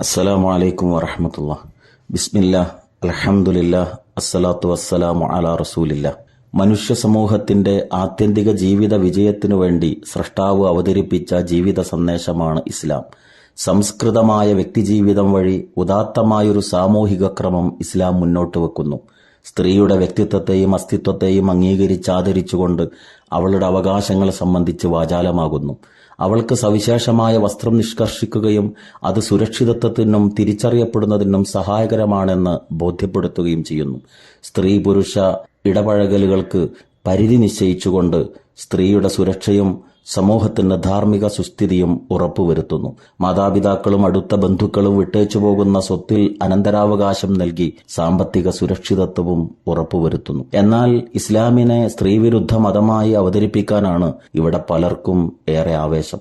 അസ്സലാമു അലൈക്കും വറഹമത്തുള്ള ബിസ്മില്ലാ അലഹമുല്ല അസ്സലാത്തു വസ്സലാമു അലാ റസൂലില്ല. മനുഷ്യ സമൂഹത്തിന്റെ ആത്യന്തിക ജീവിത വിജയത്തിനു വേണ്ടി സൃഷ്ടാവ് അവതരിപ്പിച്ച ജീവിത സന്ദേശമാണ് ഇസ്ലാം. സംസ്കൃതമായ വ്യക്തിജീവിതം വഴി ഉദാത്തമായൊരു സാമൂഹിക ക്രമം ഇസ്ലാം മുന്നോട്ട് വെക്കുന്നു. സ്ത്രീയുടെ വ്യക്തിത്വത്തെയും അസ്തിത്വത്തെയും അംഗീകരിച്ചാദരിച്ചുകൊണ്ട് അവളുടെ അവകാശങ്ങളെ സംബന്ധിച്ച് വാചാലമാകുന്നു. അവൾക്ക് സവിശേഷമായ വസ്ത്രം നിഷ്കർഷിക്കുകയും അത് സുരക്ഷിതത്വത്തിനും തിരിച്ചറിയപ്പെടുന്നതിനും സഹായകരമാണെന്ന് ബോധ്യപ്പെടുത്തുകയും ചെയ്യുന്നു. സ്ത്രീ പുരുഷ ഇടപഴകലുകൾക്ക് പരിധി നിശ്ചയിച്ചുകൊണ്ട് സ്ത്രീയുടെ സുരക്ഷയും സമൂഹത്തിന്റെ ധാർമ്മിക സുസ്ഥിതിയും ഉറപ്പുവരുത്തുന്നു. മാതാപിതാക്കളും അടുത്ത ബന്ധുക്കളും വിട്ടേച്ചു പോകുന്ന സ്വത്തിൽ അനന്തരാവകാശം നൽകി സാമ്പത്തിക സുരക്ഷിതത്വവും ഉറപ്പുവരുത്തുന്നു. എന്നാൽ ഇസ്ലാമിനെ സ്ത്രീവിരുദ്ധ മതമായി അവതരിപ്പിക്കാനാണ് ഇവിടെ പലർക്കും ഏറെ ആവേശം.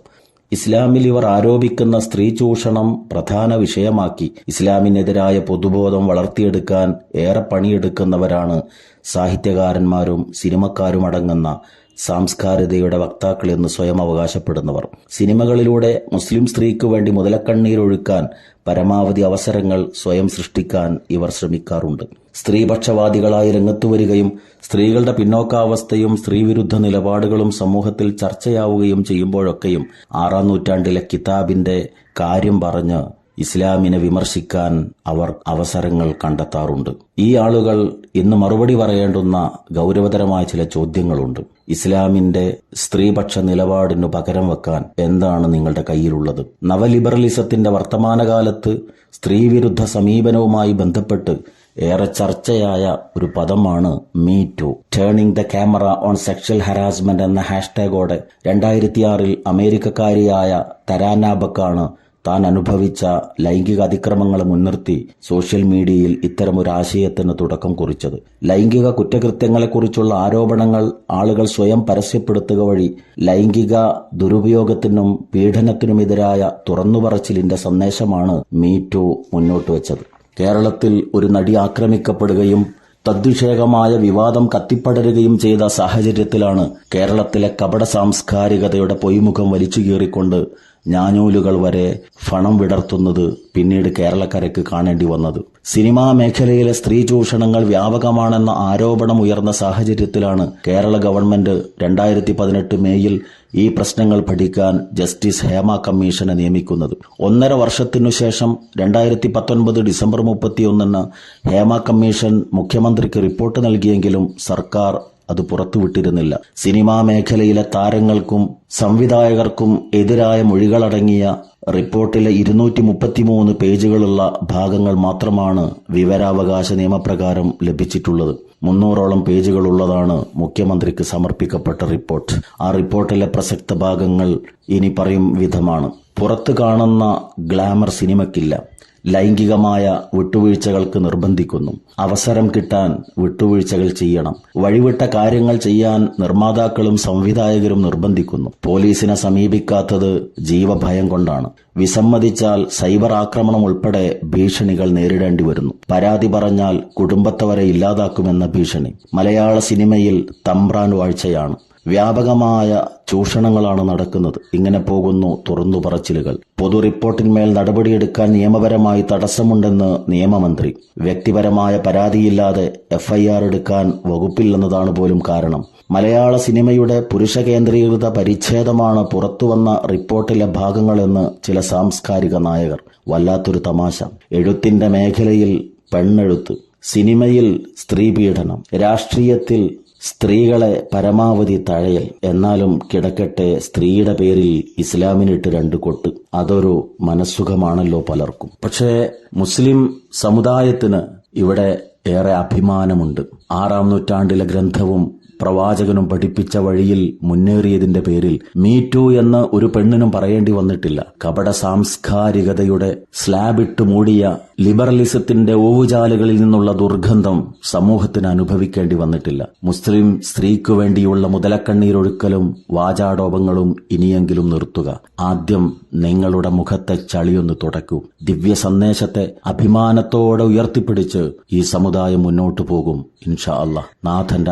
ഇസ്ലാമിൽ ഇവർ ആരോപിക്കുന്ന സ്ത്രീ ചൂഷണം പ്രധാന വിഷയമാക്കി ഇസ്ലാമിനെതിരായ പൊതുബോധം വളർത്തിയെടുക്കാൻ ഏറെ പണിയെടുക്കുന്നവരാണ് സാഹിത്യകാരന്മാരും സിനിമക്കാരും അടങ്ങുന്ന സാംസ്കാരികതയുടെ വക്താക്കൾ എന്ന് സ്വയം അവകാശപ്പെടുന്നവർ. സിനിമകളിലൂടെ മുസ്ലിം സ്ത്രീക്ക് വേണ്ടി മുതലക്കണ്ണീരൊഴുക്കാൻ പരമാവധി അവസരങ്ങൾ സ്വയം സൃഷ്ടിക്കാൻ ഇവർ ശ്രമിക്കാറുണ്ട്. സ്ത്രീപക്ഷവാദികളായി രംഗത്തു വരികയും സ്ത്രീകളുടെ പിന്നോക്കാവസ്ഥയും സ്ത്രീവിരുദ്ധ നിലപാടുകളും സമൂഹത്തിൽ ചർച്ചയാവുകയും ചെയ്യുമ്പോഴൊക്കെയും ആറാം നൂറ്റാണ്ടിലെ കിതാബിന്റെ കാര്യം പറഞ്ഞ് ഇസ്ലാമിനെ വിമർശിക്കാൻ അവർ അവസരങ്ങൾ കണ്ടെത്താറുണ്ട്. ഈ ആളുകൾ ഇന്ന് മറുപടി പറയേണ്ടുന്ന ഗൗരവതരമായ ചില ചോദ്യങ്ങളുണ്ട്. ഇസ്ലാമിന്റെ സ്ത്രീപക്ഷ നിലപാടിനു പകരം വെക്കാൻ എന്താണ് നിങ്ങളുടെ കയ്യിലുള്ളത്? നവലിബറലിസത്തിന്റെ വർത്തമാനകാലത്ത് സ്ത്രീവിരുദ്ധ സമീപനവുമായി ബന്ധപ്പെട്ട് ഏറെ ചർച്ചയായ ഒരു പദമാണ് me too. Turning the camera on sexual harassment എന്ന ഹാഷ്ടാഗോടെ രണ്ടായിരത്തിയാറിൽ അമേരിക്കക്കാരിയായ തരാന ബക്കാണ് താൻ അനുഭവിച്ച ലൈംഗിക അതിക്രമങ്ങൾ മുൻനിർത്തി സോഷ്യൽ മീഡിയയിൽ ഇത്തരമൊരു ആശയത്തിന് തുടക്കം കുറിച്ചത്. ലൈംഗിക കുറ്റകൃത്യങ്ങളെക്കുറിച്ചുള്ള ആരോപണങ്ങൾ ആളുകൾ സ്വയം പരസ്യപ്പെടുത്തുക വഴി ലൈംഗിക ദുരുപയോഗത്തിനും പീഡനത്തിനുമെതിരായ തുറന്നുപറച്ചിലിന്റെ സന്ദേശമാണ് മീ ടു മുന്നോട്ട് വെച്ചത്. കേരളത്തിൽ ഒരു നടി ആക്രമിക്കപ്പെടുകയും തദ്വിഷേകമായ വിവാദം കത്തിപ്പടരുകയും ചെയ്ത സാഹചര്യത്തിലാണ് കേരളത്തിലെ കപട സാംസ്കാരികതയുടെ പൊയ്മുഖം വലിച്ചു കീറിക്കൊണ്ട് ഞാനൂലുകൾ വരെ ഫണം വിടർത്തുന്നത് പിന്നീട് കേരളക്കരയ്ക്ക് കാണേണ്ടി വന്നത്. സിനിമാ മേഖലയിലെ സ്ത്രീ ചൂഷണങ്ങൾ വ്യാപകമാണെന്ന ആരോപണം ഉയർന്ന സാഹചര്യത്തിലാണ് കേരള ഗവൺമെന്റ് രണ്ടായിരത്തി പതിനെട്ട് മേയിൽ ഈ പ്രശ്നങ്ങൾ പഠിക്കാൻ ജസ്റ്റിസ് ഹേമ കമ്മീഷനെ നിയമിക്കുന്നത്. ഒന്നര വർഷത്തിനു ശേഷം രണ്ടായിരത്തി പത്തൊൻപത് ഡിസംബർ മുപ്പത്തിയൊന്നിന് ഹേമ കമ്മീഷൻ മുഖ്യമന്ത്രിക്ക് റിപ്പോർട്ട് നൽകിയെങ്കിലും സർക്കാർ അത് പുറത്തുവിട്ടിരുന്നില്ല. സിനിമാ മേഖലയിലെ താരങ്ങൾക്കും സംവിധായകർക്കും എതിരായ മൊഴികളടങ്ങിയ റിപ്പോർട്ടിലെ ഇരുന്നൂറ്റി മുപ്പത്തിമൂന്ന് പേജുകളുള്ള ഭാഗങ്ങൾ മാത്രമാണ് വിവരാവകാശ നിയമപ്രകാരം ലഭിച്ചിട്ടുള്ളത്. മുന്നൂറോളം പേജുകളുള്ളതാണ് മുഖ്യമന്ത്രിക്ക് സമർപ്പിക്കപ്പെട്ട റിപ്പോർട്ട്. ആ റിപ്പോർട്ടിലെ പ്രസക്ത ഭാഗങ്ങൾ ഇനി പറയും വിധമാണ്. പുറത്തു കാണുന്ന ഗ്ലാമർ സിനിമയ്ക്കില്ല ലൈംഗികമായ വിട്ടുവീഴ്ചകൾക്ക് നിർബന്ധിക്കുന്നു. അവസരം കിട്ടാൻ വിട്ടുവീഴ്ചകൾ ചെയ്യണം. വഴിവിട്ട കാര്യങ്ങൾ ചെയ്യാൻ നിർമ്മാതാക്കളും സംവിധായകരും നിർബന്ധിക്കുന്നു. പോലീസിനെ സമീപിക്കാത്തത് ജീവഭയം കൊണ്ടാണ്. വിസമ്മതിച്ചാൽ സൈബർ ആക്രമണം ഉൾപ്പെടെ ഭീഷണികൾ നേരിടേണ്ടി വരുന്നു. പരാതി പറഞ്ഞാൽ കുടുംബത്തവരെ ഇല്ലാതാക്കുമെന്ന ഭീഷണി. മലയാള സിനിമയിൽ തമ്പ്രാൻ വാഴ്ചയാണ്. വ്യാപകമായ ചൂഷണങ്ങളാണ് നടക്കുന്നത്. ഇങ്ങനെ പോകുന്നു തുറന്നു പറച്ചിലുകൾ പൊതു റിപ്പോർട്ടിന്മേൽ നടപടിയെടുക്കാൻ നിയമപരമായി തടസ്സമുണ്ടെന്ന് നിയമമന്ത്രി. വ്യക്തിപരമായ പരാതിയില്ലാതെ എഫ്ഐആർ എടുക്കാൻ വകുപ്പില്ലെന്നതാണ് പോലും കാരണം. മലയാള സിനിമയുടെ പുരുഷ കേന്ദ്രീകൃത പരിച്ഛേദമാണ് പുറത്തുവന്ന റിപ്പോർട്ടിലെ ഭാഗങ്ങളെന്ന് ചില സാംസ്കാരിക നായകർ വല്ലാത്തൊരു തമാശ. എഴുത്തിന്റെ മേഖലയിൽ പെണ്ണെഴുത്ത് സിനിമയിൽ സ്ത്രീപീഡനം രാഷ്ട്രീയത്തിൽ സ്ത്രീകളെ പരമാവധി തഴയൽ എന്നാലും കിടക്കട്ടെ സ്ത്രീയുടെ പേരിൽ ഇസ്ലാമിനിട്ട് രണ്ട് കൊട്ട്. അതൊരു മനസ്സുഖമാണല്ലോ പലർക്കും. പക്ഷേ മുസ്ലിം സമുദായത്തിന് ഇവിടെ ഏറെ അഭിമാനമുണ്ട്. ആറാം നൂറ്റാണ്ടിലെ ഗ്രന്ഥവും പ്രവാചകനും പഠിപ്പിച്ച വഴിയിൽ മുന്നേറിയതിന്റെ പേരിൽ മീറ്റു എന്ന് ഒരു പെണ്ണിനും പറയേണ്ടി വന്നിട്ടില്ല. കപട സാംസ്കാരികതയുടെ സ്ലാബിട്ട് മൂടിയ ലിബറലിസത്തിന്റെ ഓവുചാലുകളിൽ നിന്നുള്ള ദുർഗന്ധം സമൂഹത്തിന് അനുഭവിക്കേണ്ടി വന്നിട്ടില്ല. മുസ്ലിം സ്ത്രീക്കു വേണ്ടിയുള്ള മുതലക്കണ്ണീരൊഴുക്കലും വാചാടോപങ്ങളും ഇനിയെങ്കിലും നിർത്തുക. ആദ്യം നിങ്ങളുടെ മുഖത്തെ ചളിയൊന്ന് തുടക്കൂ ദിവ്യ സന്ദേശത്തെ അഭിമാനത്തോടെ ഉയർത്തിപ്പിടിച്ച് ഈ സമുദായം മുന്നോട്ടു പോകും ഇൻഷാ അള്ളാഹ് നാഥന്റെ